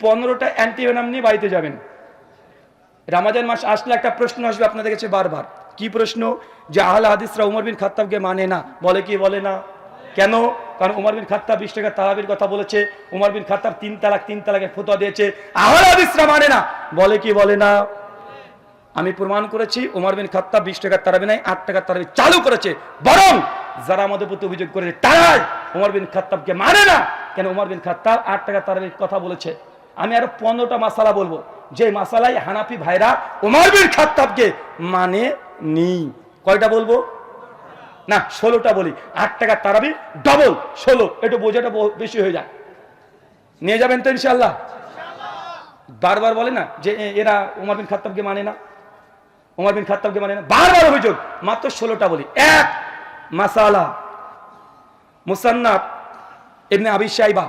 পনেরোটা অ্যান্টিভেনাম নিয়ে বাড়িতে যাবেন। রামাজান মাস আসলে একটা প্রশ্ন আসবে আপনাদের কাছে বারবার। কি প্রশ্ন? যে আহলা হাদিসরা উমর বিন খাত্তাবকে মানে না। বলে কি বলে না? কেন? কারণ উমর বিন খাত্তাব বিশ টাকা তালাবির কথা বলেছে। উমর বিন খাত্তাব তিন তালাক, তিন তালাকের ফতোয়া দিয়েছে। আহলা হাদিসরা মানে না। বলে কি বলে না? আমি প্রমাণ করেছি, উমর বিন খাত্তাব বিশ টাকার তারাবি নাই, আট টাকার তারাবি চালু করেছে। বরং যারা আমাদের প্রতি অভিযোগ করেছে, তারাই উমর বিন খাত্তাবকে মানে না। কেন? উমর বিন খাত্তাব আট টাকার তারাবির কথা বলেছে। আমি আরও পনেরোটা মাসালা বলব। যে মাসালাই হানাফি ভাইরা উমর বিন খাত্তাবকে মানে নি কয়টা বলব? না, ষোলোটা বলি। আট টাকার তারাবি ডবল ষোলো। একটু বোঝাটা বেশি হয়ে যায় নিয়ে যাবেন তো ইনশাল্লাহ বারবার বলে না যে এরা উমর বিন খাত্তাবকে মানে না। উমর বিন খাত্তাবকে মানে না। বারবার অভিযোগ। মাত্র ষোলোটা বলি। এক মাসালা মুসান্নাফ এমনি আবি সাইবা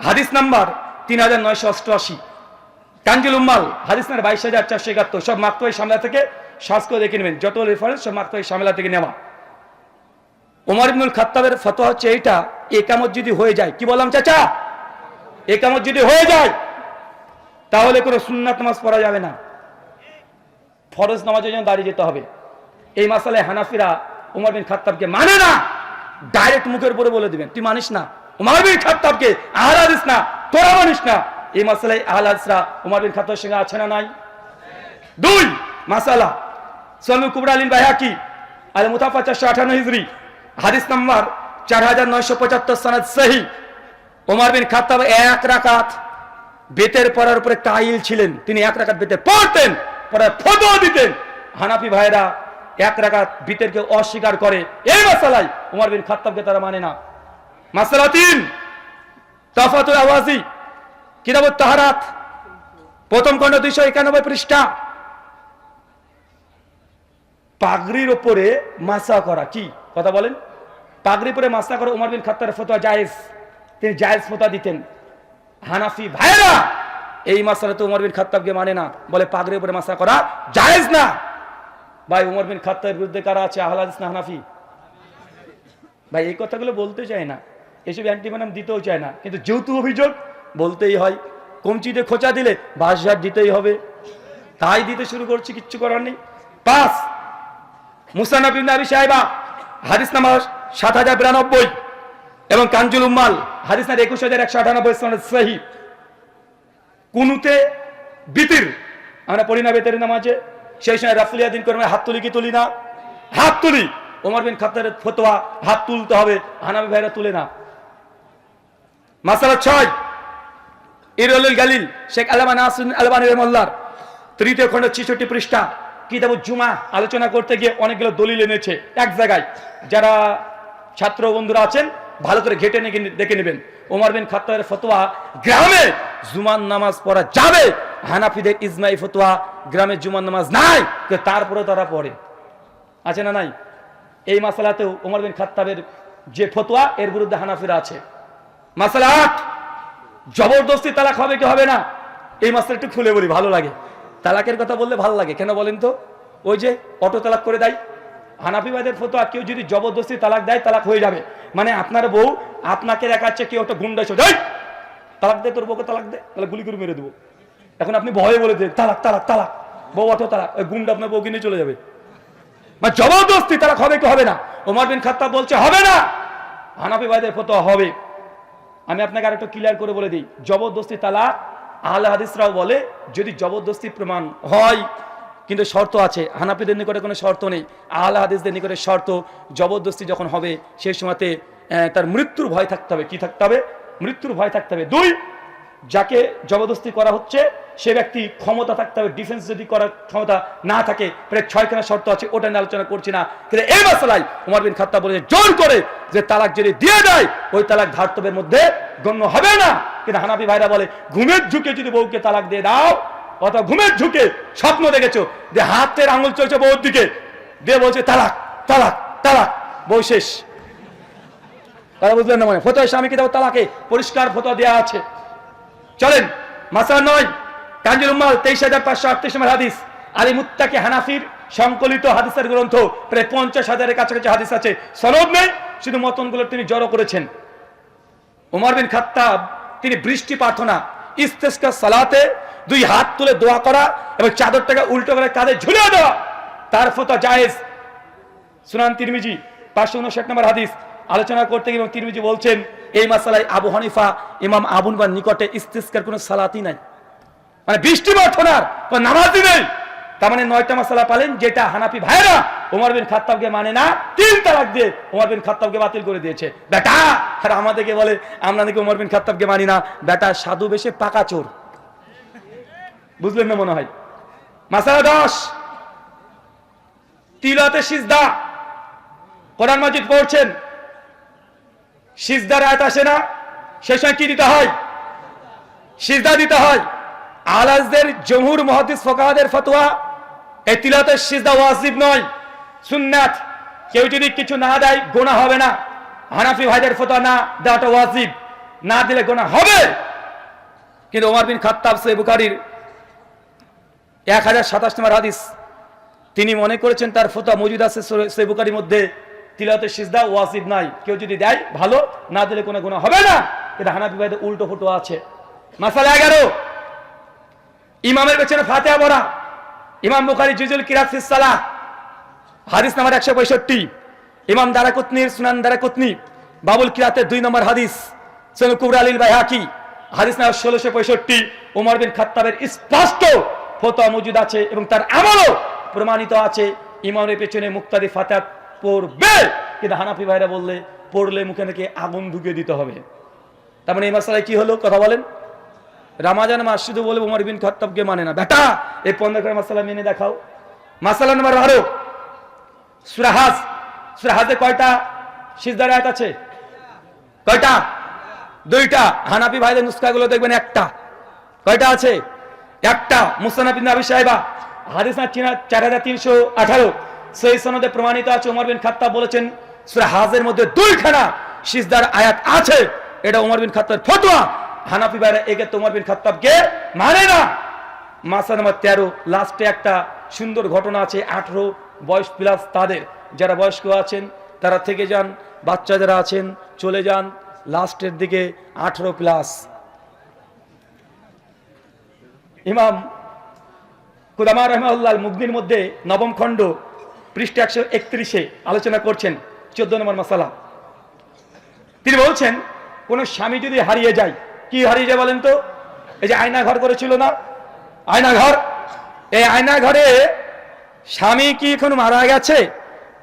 হাদিস নাম্বার তিন হাজার নয়শো অষ্টআশি। কাঞ্জুল উম্মাল, হাদিস নাম্বার বাইশ হাজার চারশো একাত্তর। সব মাত্রাই সামলা থেকে শ্বাস করে দেখে নেবেন। যত রেফারেন্স সব মাত্রাই সামলা থেকে নেওয়া। ওমর ইবনুল খাত্তাবের ফতোয়া হচ্ছে এইটা একামত যদি হয়ে যায়, কি বললাম চাচা? একামত যদি হয়ে যায়, তাহলে কোনো সুন্নাত নামাজ পড়া যাবে না। ফরজ নামাজের জন্য দাঁড়িয়ে যেতে হবে। এই মাসালায় হানাফিরা উমর বিন খাত্তাবকে মানে না ডাইরেক্ট মুখের উপরে বলে দিবেন। তুই মানিস না। উমর বিন খাত্তাবকে না, তোরা মানিস না। এই মাসালায় আহলাদিসরা উমর বিন খাত্তাবের সঙ্গে আছে না নাই? দুই মাসালা, সোয়ামী কুবরা আলীন বাইহাকি আল মুতাফা চারশো আঠান্ন হিজরি, হাদিস নাম্বার চার হাজার নয়শো পঁচাত্তর সনাদ সহি। ওমর বিন খাত্তাব এক রাকাত বেতের পড়ার উপরে কাইল ছিলেন। তিনি এক রাকাত বেতে পড়তেন পরে ফটো দিতেন। হানাফি ভাইরা এক রাকাত বিতেরকে অস্বীকার করে। এই মাসালাই উমর বিন খাত্তাবকে তারা মানে না। তফাতুল আওয়াজি তাহারাত, প্রথম খণ্ড দুইশো একানব্বই পৃষ্ঠা। পাগড়ির মাসা করা, কি? কথা বলেন। মাসা করা উমর বিন ফতোয়া জায়েজ। তিনি জায়েজ ফতোয়া দিতেন। হানাফি ভাইরা এই মাসালা তো উমর বিন মানে না। বলে পাগড়ির উপরে মাসা করা জায়েজ না। ভাই, উমর বিন বিরুদ্ধে কারা আছে? আহলাদিস না হানাফি? ভাই, এই কথাগুলো বলতে চায় না। এসব অ্যান্টিমানাম দিতেও চায় না। কিন্তু যেহেতু অভিযোগ, বলতেই হয়, কমচিতে খোঁচা দিলে বাসঝাট দিতেই হবে। তাই দিতে শুরু করছি, কিচ্ছু করার নেই। পাঁচ মুসানব সাহেবা, হাদিস নাম্বার সাত হাজার বিরানব্বই এবং কাঞ্জুল উম্মাল, হাদিস নাম্বার একুশ হাজার একশো আটানব্বই সহি। কুনুতে বিতির, আমরা পড়ি না বেতের নামাজে, সেই সময় রাফুলিয়া দিন করে হাত তুলি কি তুলি না? হাত তুলি! ওমর বিন খাত্তারের ফতোয়া, হাত তুলতে হবে হানাবি ভাইরা তুলে না। মাসালা ছয় ইরুল গালিল, শেখ আলামা নাসিন আলবানী রহমাল্লার তৃতীয় খণ্ড ছিষট্টি পৃষ্ঠা, কিতাব জুমা আলোচনা করতে গিয়ে অনেকগুলো দলিল এনেছে এক জায়গায়। যারা ছাত্র বন্ধুরা আছেন, ভালো করে ঘেটে নিয়ে দেখে নেবেন। ওমর বিন খাত্তাবের ফতোয়া, গ্রামে জুমান নামাজ পড়া যাবে। হানাফিদের ইজমাই ফতোয়া, গ্রামে জুমান নামাজ নাই তারপরে তারা পড়ে। আছে না নাই? এই মাসালাতেও ওমর বিন খাত্তাবের যে ফতোয়া, এর বিরুদ্ধে হানাফিরা আছে। মাসালা আট, জবরদস্তি তালাক হবে কি হবে না? এই মাসটা একটু খুলে বলি, ভালো লাগে। তালাকের কথা বললে ভালো লাগে, কেন বলেন তো? ওই যে অটো তালাক করে দেয়। হানাফিবাদের ফতোয়া, কেউ যদি জবরদস্তি তালাক দেয়, তালাক হয়ে যাবে। মানে আপনার বউ আপনাকে দেখাচ্ছে, কেউ একটা গুন্ডা এসে তালাক দে, তোর বউকে তালাক দে। তাহলে গুলি করে মেরে দেবো। এখন আপনি ভয়ে বলে দেন, তালাক তালাক তালাক, বউ অটো তালাক, ওই গুন্ডা আপনার বউকে নিয়ে চলে যাবে। মানে জবরদস্তি তালাক হবে কি হবে না? ওমর বিন খাত্তাব বলছে, হবে না। হানাফি ভাইদের ফতোয়া হবে। আমি আপনাকে আরেকটু ক্লিয়ার করে বলে দিই। জবরদস্তি তালাক, আহলে হাদিসরাও বলে, যদি জবরদস্তি প্রমাণ হয়, কিন্তু শর্ত আছে। হানাফিদের নিকটে কোনো শর্ত নেই। আহলে হাদিসদের নিকটে শর্ত, জবরদস্তি যখন হবে, সেই সময়তে তার মৃত্যুর ভয় থাকতে হবে। কি থাকতে হবে? মৃত্যুর ভয় থাকতে হবে। দুই যাকে জবরদস্তি করা হচ্ছে, সে ব্যক্তি ক্ষমতা থাকতে হবে ডিফেন্স যদি করার ক্ষমতা না থাকে, প্রায় ছয়খানা শর্ত আছে, ওটা নিয়ে আলোচনা করছি না। কিন্তু এই মশলাই উমর বিন খাত্তা বলে জোর করে যে তালাক যদি দিয়ে দেয়, ওই তালাক ধার্তব্যের মধ্যে গণ্য হবে না। কিন্তু হানাফি ভাইরা বলে, ঘুমের ঝুঁকে যদি বউকে তালাক দিয়ে দাও, অথবা ঘুমের ঝুঁকে স্বপ্ন দেখেছ, যে হাতের আঙুল চলছে বউর দিকে, দিয়ে বলছে, তালাক তালাক তালাক, বউ শেষ। তারা বুঝলেন না মানে ফতোয়া স্বামীকে দাও তালাকে পরিষ্কার ফতোয়া দেওয়া আছে। চলেন মাসা নয় কাঞ্জুল উম্মাল তেইশ হাজার পাঁচশো আটত্রিশ নম্বর হাদিস। আলী মুত্তাকি হানাফির সংকলিত হাদিসের গ্রন্থ, প্রায় পঞ্চাশ হাজারের কাছাকাছি হাদিস আছে। সনদ নেই, শুধু মতনগুলো তিনি জড়ো করেছেন। উমর বিন খাত্তাব, তিনি বৃষ্টি প্রার্থনা, ইস্তেস্কার সালাতে দুই হাত তুলে দোয়া করা এবং চাদরটাকে উল্টো করে কাঁধে ঝুলিয়ে দেওয়া। তার ফতোয়া জায়েজ। সুনান তিরমিজি, পাঁচশো উনষাট নম্বর হাদিস। আলোচনা করতে গিয়ে তিরমিজি বলছেন, এই মাসালায় আবু হানিফা, ইমাম আবুন বা নিকটে ইস্তিস্কার কোনো সালাতি নাই। মানে বৃষ্টি প্রার্থনার কোনো নামাজই নেই। তার মানে নয়টা মাসালা পালেন, যেটা হানাফি ভাইরা ওমর বিন খাত্তাবকে মানে না, তিন তালাক দিয়ে ওমর বিন খাত্তাবকে বাতিল করে দিয়েছে। বেটা, আর আমাদেরকে বলে, আমরা নাকি ওমর বিন খাত্তাবকে মানি না। বেটা, সাধু বেশে পাকা চোর। বুঝলেন না মনে হয়? মাসালা দশ। তিলতে সিজদা। কোরআন মাজিদ পড়ছেন সিজদার আয়াত আসে না সে সময় কি দিতে হয়? সিজদা দিতে হয়। আলাজদের জমহুর মহাদিস ফকাহাদের ফতোয়া এই তিলাতের সিজদা ওয়াজিব নয়, সুন্নাত। কেউ যদি কিছু না দেয় গোনা হবে না। হানাফি ভাইদের ফতোয়া না দেওয়াটা ওয়াজিব। না দিলে গোনা হবে। কিন্তু ওমর বিন খাত্তাব সে বুখারির এক হাজার সাতাশ নম্বর হাদিস, তিনি মনে করেছেন তার ফতোয়া মজুদ আছে সে বুখারির মধ্যে। তিলাতের সিজদা ওয়াজিব নাই। কেউ যদি দেয়, ভালো, না দিলে কোনো গুণা হবে না। এটা হানাফি ভাইদের উল্টো ফুটো আছে। মাসালা এগারো। ইমামের পেছনে ফাতেহা পড়া। ইমাম বুখারি জুজুল কিরাত সালাহ। হাদিস নাম্বার একশো পঁয়ষট্টি। ইমাম দারাকুতনির সুনান দারাকুতনি। বাবুল কিরাতের দুই নম্বর হাদিস। সৈয়দ কুবর আলীল বাইহাকি। হাদিস নাম্বার ষোলোশো পঁয়ষট্টি। উমর বিন খাত্তাবের স্পষ্ট ফতোয়া মজুদ আছে এবং তার আমলও প্রমাণিত আছে। ইমামের পেছনে মুক্তাদি ফাতেহা পড়বে। কিন্তু হানাফি ভাইরা বললে, পড়লে মুখে নাকি আগুন ঢুকিয়ে দিতে হবে। তার মানে এই মাসালায় কি হলো? কথা বলেন। রামাজান মাস শুধু বলে উমর বিন খত্তাবকে মানে না। বেটা, এই পনেরো মাসালা মেনে দেখাও। মাসালা নম্বর বারো সুরাহাজ সুরাহাজে কয়টা? সিজদার আয়াত আছে? কয়টা? দুইটা। হানাফি ভাইদের নুস্কাগুলো দেখবেন একটা। কয়টা আছে? একটা। মুসানাবিন আবি সাহেবা হাদিস না চিনা চার হাজার তিনশো আঠারো। সেই সনদে প্রমাণিত আছে উমর বিন খাত্তাব বলেছেন সুরাহাজের মধ্যে দুইখানা সিজদার আয়াত আছে। এটা উমর বিন খাত্তাবের ফতোয়া। হানাফি ভাইরা একে তোমার বিন খাত্তাবকে মানে না। মাসা নাম্বার তেরো, লাস্টে একটা সুন্দর ঘটনা আছে, আঠেরো বয়স প্লাস তাদের। যারা বয়স্ক আছেন, তারা থেকে যান, বাচ্চা যারা আছেন, চলে যান, লাস্টের দিকে আঠেরো প্লাস ইমাম কুদামা রহমাল্লাহ মুগদির মধ্যে নবম খণ্ড পৃষ্ঠে একশো একত্রিশে আলোচনা করছেন চোদ্দ নম্বর মশালা। তিনি বলছেন, কোন স্বামী যদি হারিয়ে যায়, কি হারিয়ে যায় বলেন তো? এই যে আয়না ঘর করেছিল না? আয়না ঘর এই আয়না ঘরে স্বামী কি এখন মারা গেছে?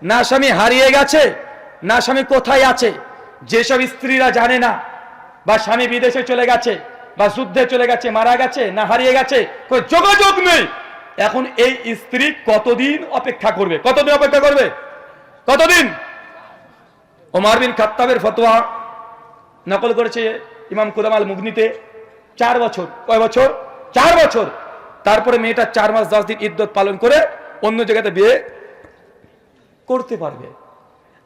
না স্বামী হারিয়ে গেছে? না স্বামী কোথায় আছে? যেসব স্ত্রীরা জানে না, বা স্বামী বিদেশে চলে গেছে, বা যুদ্ধে চলে গেছে, মারা গেছে, না হারিয়ে গেছে যোগাযোগ নেই। এখন এই স্ত্রী কতদিন অপেক্ষা করবে? কতদিন অপেক্ষা করবে? কতদিন? ওমার বিন খাত্তাবের ফতোয়া নকল করেছে ইমাম কুদামাল মুগনিতে চার বছর। কয় বছর? চার বছর। তারপরে মেয়েটা চার মাস দশ দিন ইদ্যত পালন করে অন্য জায়গাতে বিয়ে করতে পারবে।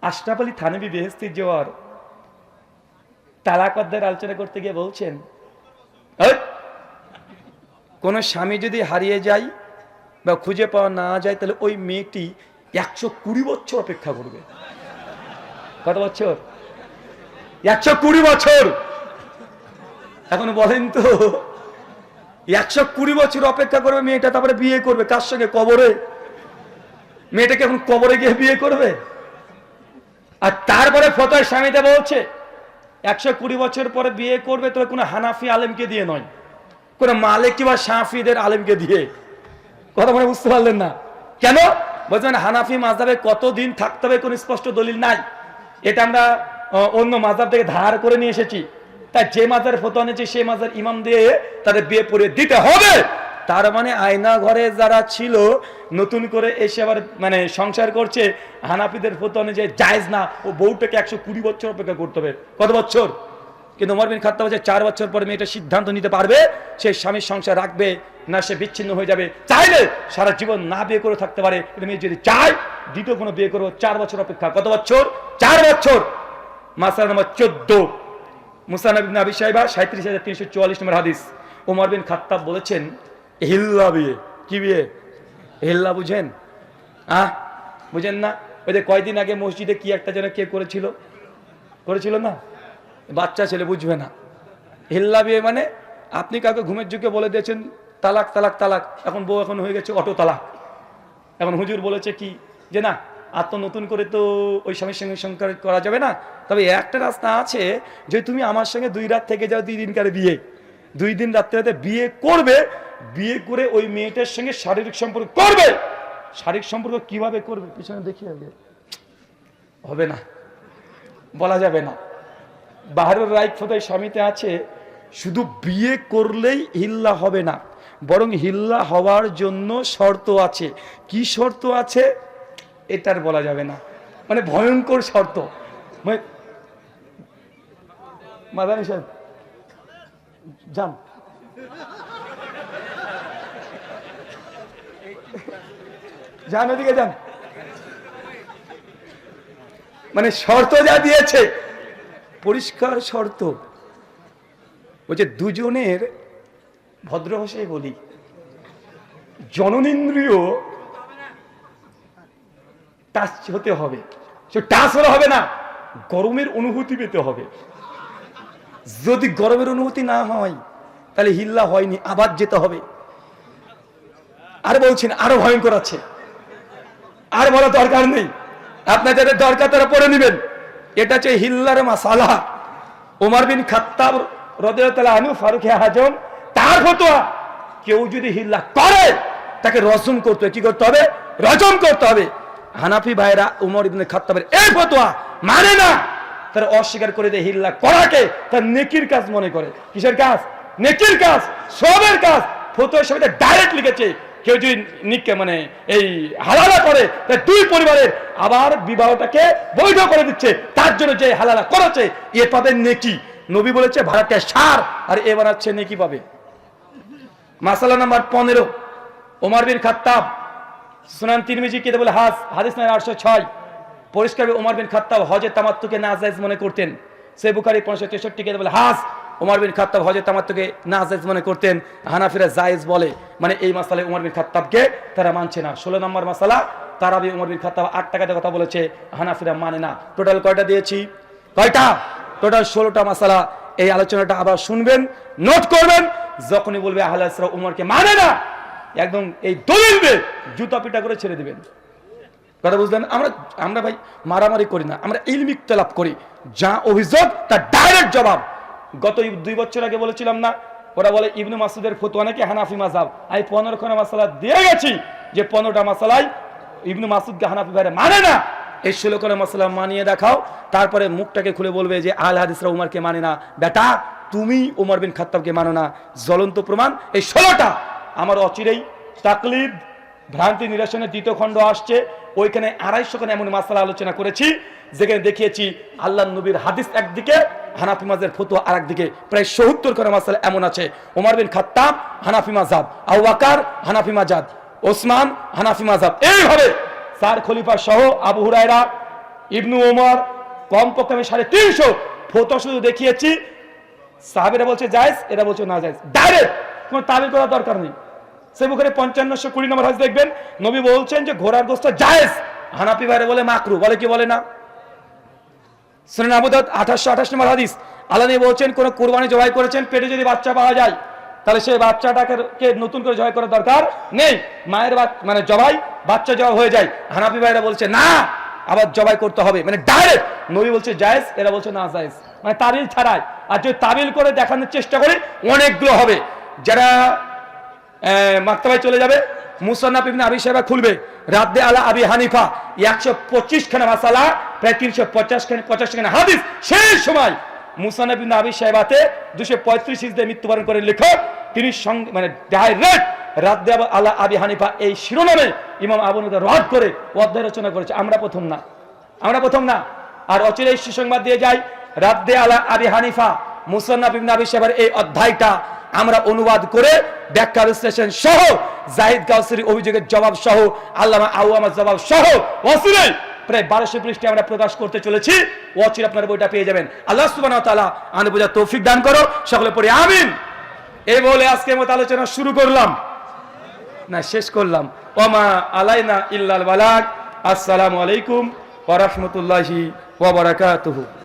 আশরাফ আলী থানবি বেহেস্তির জোয়ার তালাকদ্দের আলোচনা করতে গিয়ে বলছেন "এই, কোন স্বামী যদি হারিয়ে যায় বা খুঁজে পাওয়া না যায়, তাহলে ওই মেয়েটি একশো কুড়ি বছর অপেক্ষা করবে। কত বছর? একশো কুড়ি বছর! এখন বলেন তো, একশো কুড়ি বছর অপেক্ষা করবে মেয়েটা, তারপরে বিয়ে করবে, কার সঙ্গে? কবরে? মেয়েটাকে এখন কবরে গিয়ে বিয়ে করবে? আর তারপরে ফতোয় স্বামীতে বলছে, একশো কুড়ি বছর পরে বিয়ে করবে তবে কোনো হানাফি আলেমকে দিয়ে নয়। কোনো মালিক কিংবা সাফিদের আলেমকে দিয়ে। কথা মনে বুঝতে পারলেন না। কেন? বলছেন হানাফি মাঝাবে কতদিন থাকতে হবে কোন স্পষ্ট দলিল নাই। এটা আমরা অন্য মাজাব থেকে ধার করে নিয়ে এসেছি। তাই যে মাজার ফতো এনেছে সেই মাজার ইমাম দিয়ে তাদের বিয়ে পড়ে দিতে হবে। তার মানে আয়না ঘরে যারা ছিল, নতুন করে এসে আবার মানে সংসার করছে, হানাফিদের ফতো অনুযায়ী জায়জ না। ও বউটাকে একশো কুড়ি বছর অপেক্ষা করতে হবে। কত বছর? কিন্তু উমর বিন খাত্তাব বলছে চার বছর পরে মেয়েটা সিদ্ধান্ত নিতে পারবে, সে স্বামীর সংসার রাখবে, না সে বিচ্ছিন্ন হয়ে যাবে। চাইলে সারা জীবন না বিয়ে করে থাকতে পারে, কিন্তু মেয়ে যদি চায়, দ্বিতীয় কোনো বিয়ে করব, চার বছর অপেক্ষা। কত বছর? চার বছর। মাসাল নম্বর চোদ্দ। মুসানবিন আবি সাহেবা সাঁত্রিশ হাজার তিনশো চুয়াল্লিশ নম্বর হাদিস। উমর বিন খাত্তাব বলেছেন, হিল্লা বিয়ে। কি বিয়ে? হিল্লা বুঝেন? আহ, বুঝেন না? ওই যে কয়দিন আগে মসজিদে কি একটা যেন কে করেছিল? করেছিল না? বাচ্চা ছেলে বুঝবে না। হিল্লা বিয়ে মানে আপনি কাউকে ঘুমের যুগে বলে দিয়েছেন, তালাক তালাক তালাক। এখন বউ এখন হয়ে গেছে অটো তালাক। এখন হুজুর বলেছে কি, যে না, আর তো নতুন করে তো ওই স্বামীর সঙ্গে সংসার করা যাবে না। তবে একটা রাস্তা আছে যে তুমি আমার সঙ্গে দুই রাত থেকে যাও, দুই দিনকার বিয়ে। দুই দিন রাত্রে রাতে বিয়ে করবে, বিয়ে করে ওই মেয়েটার সঙ্গে শারীরিক সম্পর্ক করবে। শারীরিক সম্পর্ক কীভাবে করবে, পিছনে দেখি আগে। হবে না। বলা যাবে না। বাহারের রাইট ফোদায় স্বামীতে আছে, শুধু বিয়ে করলেই হিল্লা হবে না, বরং হিল্লা হওয়ার জন্য শর্ত আছে। কি শর্ত আছে? এটার বলা যাবে না। মানে ভয়ঙ্কর শর্ত। মানে- মাদানি সাহেব, যান। যান ওদিকে যান। মানে শর্ত যা দিয়েছে পরিষ্কার শর্ত। যে দুজনের ভদ্র ভাষায় বলি। জননেন্দ্রিয় টাচ হতে হবে। সে টাচ হলে হবে না, গরমের অনুভূতি পেতে হবে। যদি গরমের অনুভূতি না হয়, তাহলে হিল্লা হয়নি, আবার যেতে হবে। আর বলছেন, আরও ভয়ঙ্কর আছে। আর বলা দরকার নেই। আপনার যাদের দরকার, তারা পড়ে নেবেন। এটা হচ্ছে হিল্লার মাসালা। ওমর বিন খাত্তাব রদিয়াল্লাহু আনহু, ফারুক হাজম তার ফতোয়া, কেউ যদি হিল্লা করে, তাকে রসম করতে হবে কি করতে হবে? রজম করতে হবে। হানাফি ভাইরা উমর ইবনে খাত্তাবের এই ফতোয়া মানে না। তারা অস্বীকার করে দেয় হিল্লা করাকে তার নেকির কাজ মনে করে। কিসের কাজ? নেকির কাজ, সবের কাজ। ফতোয়া সবাই ডাইরেক্ট লিখেছে। কেউ যদি নিকে মানে এই হালালা করে, তা দুই পরিবারের আবার বিবাহটাকে বৈধ করে দিচ্ছে, তার জন্য যে হালালা করেছে, এ পাবে নেকি। নবী বলেছে ভাড়াটা সার। আর এ বানাচ্ছে নেকি পাবে। মাসালা নাম্বার পনেরো, ওমর বিন খাত্তাব, সুনান তিরমিজি কে বলে হাস, হাদিস নয় আটশো ছয়। পরিষ্কার ওমর বিন খাত্তাব হজের তামাত্তুকে নাজাইজ মনে করতেন। সে বুখারি পনেরোশো তেষট্টি কে বলে হাস ওমর বিন খাত্তাব হজের তামাত্তুকে নাজাইজ মনে করতেন, হানাফিরা জায়েজ বলে। মানে এই মাসালে ওমর বিন খাত্তাবকে তারা মানছে না। ষোলো নম্বর মাসালা, তারাবি ওমর বিন খাত্তাব আট টাকাতে কথা বলেছে, হানাফিরা মানে না। টোটাল কয়টা দিয়েছি? কয়টা? টোটাল ষোলোটা মাসালা। এই আলোচনাটা আবার শুনবেন নোট করবেন, যখনই বলবে আহলে ইসরা উমরকে মানে না, একদম এই দলিল দিয়ে জুতা পিটা করে ছেড়ে দিবেন। কথা বুঝলেন? আমরা আমরা ভাই মারামারি করি না, আমরা ইলমিক তেলাপ করি। যা অভিযোগ, তার ডাইরেক্ট জবাব। গত দুই বছর আগে বলেছিলাম না, ওরা বলে ইবনু মাসুদের ফতুয়া নাকি হানাফি মাজাব আমি পনেরো খানা মাসালা দিয়ে গেছি যে পনেরোটা মাসালাই ইবনু মাসুদকে হানাফি ভাইরা মানে না। এই ষোলো করে মশলা মানিয়ে দেখাও, তারপরে মুখটাকে খুলে বলবে যে আল হাদিসরা উমারকে মানে না। বেটা, তুমি উমর বিন খাত্তাবকে মানো না। জ্বলন্ত প্রমাণ, এই ষোলোটা আমার অচিরেই তাকলিদ, ভ্রান্তি নিরসনের দ্বিতীয় খণ্ড আসছে। ওইখানে আড়াইশো খানে এমন মাসালা আলোচনা করেছি, যেখানে দেখিয়েছি আল্লাহ নবীর হাদিস একদিকে হানাফি মাজার ফতুয়া আর একদিকে প্রায় সত্তর খানা মাসালা এমন আছে। ওমর বিন খাত্তাব, হানাফি মাজাব আউবাকার হানাফি মাজাদ ওসমান, হানাফি মাজাব এইভাবে চার খলিফা সহ আবু হুরায়রা, ইবনু ওমর, কমপক্ষে আমি সাড়ে তিনশো ফতো শুধু দেখিয়েছি। সাহাবিরা বলছে জায়েজ, এরা বলছে না জায়েজ। ডাইরেক্ট কোনো তাবিল করার দরকার নেই। সে বুখারে পঞ্চান্নশো কুড়ি নম্বর হাজ দেখবেন। নবী বলছেন যে ঘোড়ার গোস্ত জায়েজ। হানাফি ভাইরে বলে মাকরু, বলে কি বলে না? সুনান আবু দাউদ 1828 নম্বর হাদিস। আল্লাহ নবী বলছেন, কোন কুরবানি জবাই করেছেন, পেটে যদি বাচ্চা পাওয়া যায়, তাহলে সেই বাচ্চাটাকে নতুন করে জবাই করার দরকার নেই। মায়ের মানে জবাই, বাচ্চা জবাই হয়ে যায়। হানাফি ভাইরা বলছে, না, আবার জবাই করতে হবে। মানে ডাইরেক্ট নবী বলছে, জায়েজ? এরা বলছে, না, জায়েজ। মানে তাবিল ছাড়াই। আর যদি তাবিল করে দেখানোর চেষ্টা করি, অনেকগুলো হবে। যারা মাক্তাবায় চলে যাবে, মুসান্নাফ ইবনে আবি সাহেবা খুলবে। রাদ্দে আলা আবি হানিফা একশো পঁচিশ খানা মাসালা, প্রায় তিনশো পঞ্চাশ খানা পঞ্চাশ খানা হাদিস সেই সময় মুসান্নাফ ইবনে আবি সাহেবাতে দুশো পঁয়ত্রিশ ইসদে মৃত্যুবরণ করে লেখক, তিনি মানে ডাইরেক্ট রাদ্দে আলা আবি হানিফা এই শিরোনামে ইমাম আবু নুদা রদ করে অধ্যায় রচনা করেছে। আমরা প্রথম না। আমরা প্রথম না। আর অচিরে সুসংবাদ দিয়ে যাই রাদ্দে আলা আবি হানিফা মুসান্নাফ ইবনে আবি সাহেবের এই অধ্যায়টা আমরা অনুবাদ করে ব্যাখ্যা বিশ্লেষণ সহ, জাহিদ গাউসির অভিযোগের জবাব সহ, আল্লামা আউয়ামার জবাব সহ অসিরে প্রায় বারোশো পৃষ্ঠে আমরা প্রকাশ করতে চলেছি। অচির আপনার বইটা পেয়ে যাবেন। আল্লাহ সুবাহ তালা আনু বোঝা তৌফিক দান করো। সকলে পড়ে আমিন। এই বলে আজকে মতো আলোচনা শুরু করলাম। না, শেষ করলাম। ওমা আলাইনা ইল্লাল বালাক আসসালামু আলাইকুম ওয়া রাহমাতুল্লাহি ওয়া বারাকাতুহু।